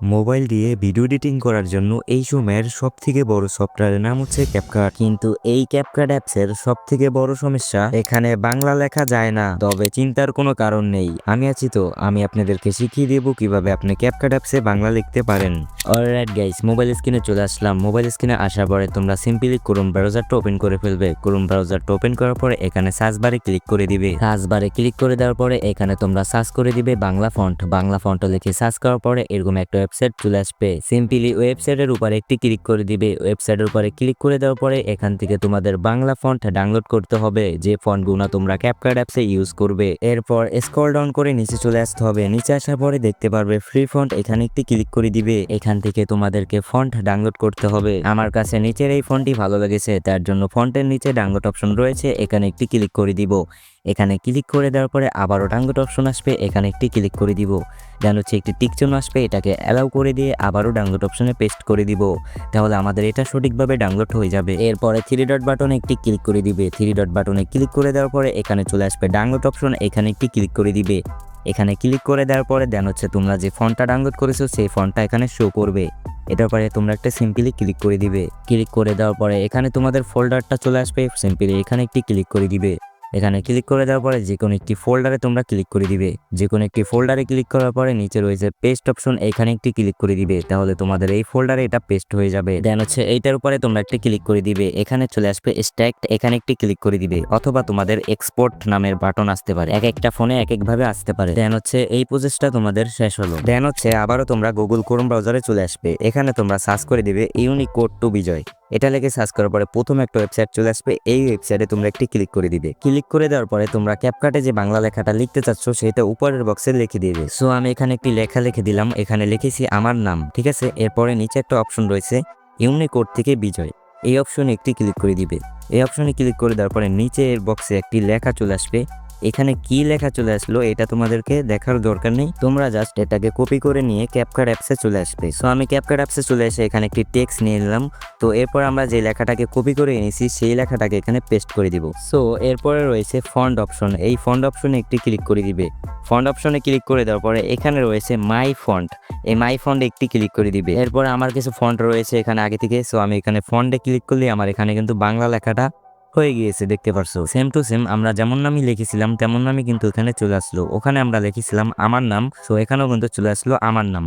Mobile দিয়ে video editing করার জন্য এই সময়ের সব থেকে বড় সফটওয়্যারের নাম হচ্ছে ক্যাপকাট কিন্তু এই ক্যাপকাট অ্যাপসের সব থেকে বড় সমস্যা, এখানে বাংলা লেখা যায় না, তবে চিন্তার কোনো কারণ নেই। আমি আছি তো, আমি আপনাদেরকে শিখিয়ে দেবো কীভাবে আপনি ক্যাপকাট অ্যাপসে বাংলা লিখতে পারেন। অলরাইট গাইস মোবাইল স্ক্রিনে চলে আসলাম। মোবাইল স্ক্রিনে আসার পরে তোমরা সিম্পলি ক্রোম ব্রাউজারটা ওপেন করে ফেলবে। ক্রোম ব্রাউজারটা ওপেন করার পরে এখানে সার্চ বারে ক্লিক করে দিবে। সার্চ বারে ক্লিক করে দেওয়ার পরে এখানে তোমরা সার্চ করে দিবে বাংলা ফন্ট বাংলা ফন্ট লিখে সার্চ করার পরে এরকম একটা ওয়েবসাইট চলে আসবে। সিম্পলি ওয়েবসাইটের উপরে একটি ক্লিক করে দিবে। ওয়েবসাইটের উপরে ক্লিক করে দেওয়ার পরে এখান থেকে তোমাদের বাংলা ফন্ট ডাউনলোড করতে হবে। যে ফন্টগুলো তোমরা ক্যাপকাট অ্যাপসে ইউজ করবে। এরপর স্ক্রল ডাউন করে নিচে চলে আসতে হবে। নিচে আসার পরে দেখতে পারবে ফ্রি ফন্ট এখানে একটি ক্লিক করে দিবে। এখান থেকে তোমাদেরকে ফন্ট ডাউনলোড করতে হবে। আমার কাছে নিচের এই ফন্টটি ভালো লেগেছে, তার জন্য ফন্টের নিচে ডাউনলোড অপশন রয়েছে। এখানে একটি ক্লিক করে দিব। এখানে ক্লিক করে দেওয়ার পরে আবারও ডাউনলোড অপশন আসবে, এখানে একটি ক্লিক করে দিব। দেন হচ্ছে একটি টিক চিহ্ন আসবে, এটাকে অ্যালাউ করে দিয়ে আবারও ডাউনলোড অপশনে পেস্ট করে দিব। তাহলে আমাদের এটা সঠিকভাবে ডাউনলোড হয়ে যাবে। এরপরে থ্রি ডট বাটনে একটি ক্লিক করে দিবে। থ্রি ডট বাটনে ক্লিক করে দেওয়ার পরে এখানে চলে আসবে ডাউনলোড অপশন এখানে একটি ক্লিক করে দিবে। এখানে ক্লিক করে দেওয়ার পরে দেন হচ্ছে তোমরা যে ফোনটা ডাউনলোড করেছ, সেই ফোনটা এখানে শো করবে। এটার পরে তোমরা একটা সিম্পলি ক্লিক করে দিবে। ক্লিক করে দেওয়ার পরে এখানে তোমাদের ফোল্ডারটা চলে আসবে সিম্পলি এখানে একটি ক্লিক করে দিবে। এখানে ক্লিক করে দেওয়ার পরে যে কোনো একটি ফোল্ডারে তোমরা ক্লিক করে দিবে। যে কোনো একটি ফোল্ডারে ক্লিক করার পরে নিচে রয়েছে পেস্ট অপশন এখানে একটি ক্লিক করে দিবে। তাহলে তোমাদের এই ফোল্ডারে এটা পেস্ট হয়ে যাবে। দেন হচ্ছে এইটার উপরে তোমরা একটি ক্লিক করে দিবে। এখানে চলে আসবে স্ট্যাক্ট এখানে একটি ক্লিক করে দিবে। অথবা তোমাদের এক্সপোর্ট নামের বাটন আসতে পারে। এক একটা ফোনে এক এক ভাবে আসতে পারে। দেন হচ্ছে এই প্রসেসটা তোমাদের শেষ হলো। দেন হচ্ছে আবারও তোমরা গুগল ক্রোম ব্রাউজারে চলে আসবে। এখানে তোমরা সার্চ করে দিবে ইউনিক কোড টু বিজয় এটা লেগে সার্চ করার পরে প্রথম একটা ওয়েবসাইট চলে আসবে। এই ওয়েবসাইটে তোমরা একটি ক্লিক করে দিবে। ক্লিক করে দেওয়ার পরে তোমরা ক্যাপকাটে যে বাংলা লেখাটা লিখতে চাচ্ছ, সেটা উপরের বক্সে লিখে দিবে। সো আমি এখানে একটি লেখা লিখে দিলাম। এখানে লিখেছি আমার নাম, ঠিক আছে? এরপরে নিচে একটা অপশন রয়েছে ইউনিকোড থেকে বিজয়। এই অপশনে একটি ক্লিক করে দিবে। এই অপশনে ক্লিক করে দেওয়ার পরে নিচের বক্সে একটি লেখা চলে আসবে এখানে কি লেখা চলে আসলো এটা তোমাদেরকে দেখার দরকার নেই। তোমরা জাস্ট এটাকে কপি করে নিয়ে ক্যাপকাট অ্যাপসে চলে আসবে। সো আমি ক্যাপকাট অ্যাপসে চলে এসে এখানে একটি টেক্সট নিয়ে নিলাম। তো এরপর আমরা যে লেখাটাকে কপি করে এনেছি, সেই লেখাটাকে এখানে পেস্ট করে দিব। সো এরপরে রয়েছে ফন্ট অপশন এই ফন্ট অপশনে একটি ক্লিক করে দিবে। ফন্ট অপশনে ক্লিক করে দেওয়ার পরে এখানে রয়েছে মাই ফন্ট এই মাই ফন্টে একটি ক্লিক করে দিবে। এরপরে আমার কিছু ফন্ট রয়েছে এখানে আগে থেকে। সো আমি এখানে ফন্ডে ক্লিক করলে আমার এখানে কিন্তু বাংলা লেখাটা হয়ে গিয়েছে, দেখতে পারছ? সেম টু সেম আমরা যেমন নামই লিখেছিলাম, তেমন নামই কিন্তু এখানে চলে আসলো। ওখানে আমরা লিখেছিলাম, আমার নাম সো এখানেও কিন্তু চলে আসলো, আমার নাম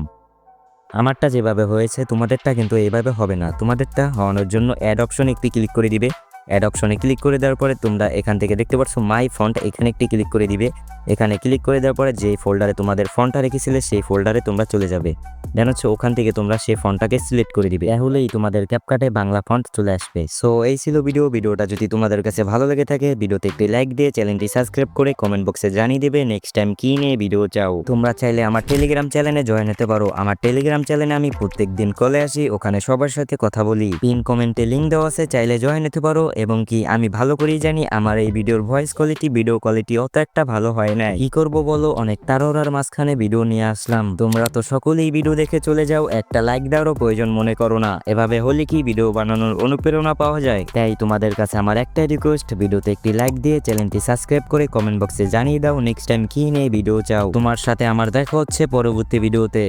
আমারটা যেভাবে হয়েছে, তোমাদেরটা কিন্তু এইভাবে হবে না। তোমাদেরটা হওয়ানোর জন্য অ্যাড অপশন একটি ক্লিক করে দিবে। অ্যাড অপশনে ক্লিক করে দেওয়ার পরে তোমরা এখান থেকে দেখতে পাচ্ছ মাই ফন্ট এখানে একটি ক্লিক করে দিবে। এখানে ক্লিক করে দেওয়ার পরে যে ফোল্ডারে তোমাদের ফন্টটা রেখেছিলে, সেই ফোল্ডারে তোমরা চলে যাবে। দেন হচ্ছে ওখান থেকে তোমরা সেই ফন্টটাকে সিলেক্ট করে দিবে। তাহলেই তোমাদের ক্যাপকাটে বাংলা ফন্ট চলে আসবে। সো এই ছিল ভিডিও ভিডিওটা যদি তোমাদের কাছে ভালো লেগে থাকে ভিডিওতে একটি লাইক দিয়ে চ্যানেলটি সাবস্ক্রাইব করে কমেন্ট বক্সে জানিয়ে দেবে। নেক্সট টাইম কি নিয়ে ভিডিও চাও? তোমরা চাইলে আমার টেলিগ্রাম চ্যানেলে জয়েন হতে পারো। আমার টেলিগ্রাম চ্যানেলে আমি প্রত্যেক দিন কলে আসি। ওখানে সবার সাথে কথা বলি। পিন কমেন্টে লিঙ্ক দেওয়া আছে, চাইলে জয়েন হতে পারো। এবং কি আমি ভালো করেই জানি, আমার এই ভিডিওর ভয়েস কোয়ালিটি ভিডিও কোয়ালিটি অত একটা ভালো হয় না। কি করব বলো? অনেক তারোরার মাঝখানে ভিডিও নিয়ে আসলাম। তোমরা তো সকলেই ভিডিও দেখে চলে যাও। একটা লাইক দেওয়ারও প্রয়োজন মনে করো না। এভাবে হলে কি ভিডিও বানানোর অনুপ্রেরণা পাওয়া যায়? তাই তোমাদের কাছে আমার একটাই রিকোয়েস্ট ভিডিওতে একটি লাইক দিয়ে চ্যানেলটি সাবস্ক্রাইব করে কমেন্ট বক্সে জানিয়ে দাও। নেক্সট টাইম কি নিয়ে ভিডিও চাও? তোমার সাথে আমার দেখা হচ্ছে পরবর্তী ভিডিওতে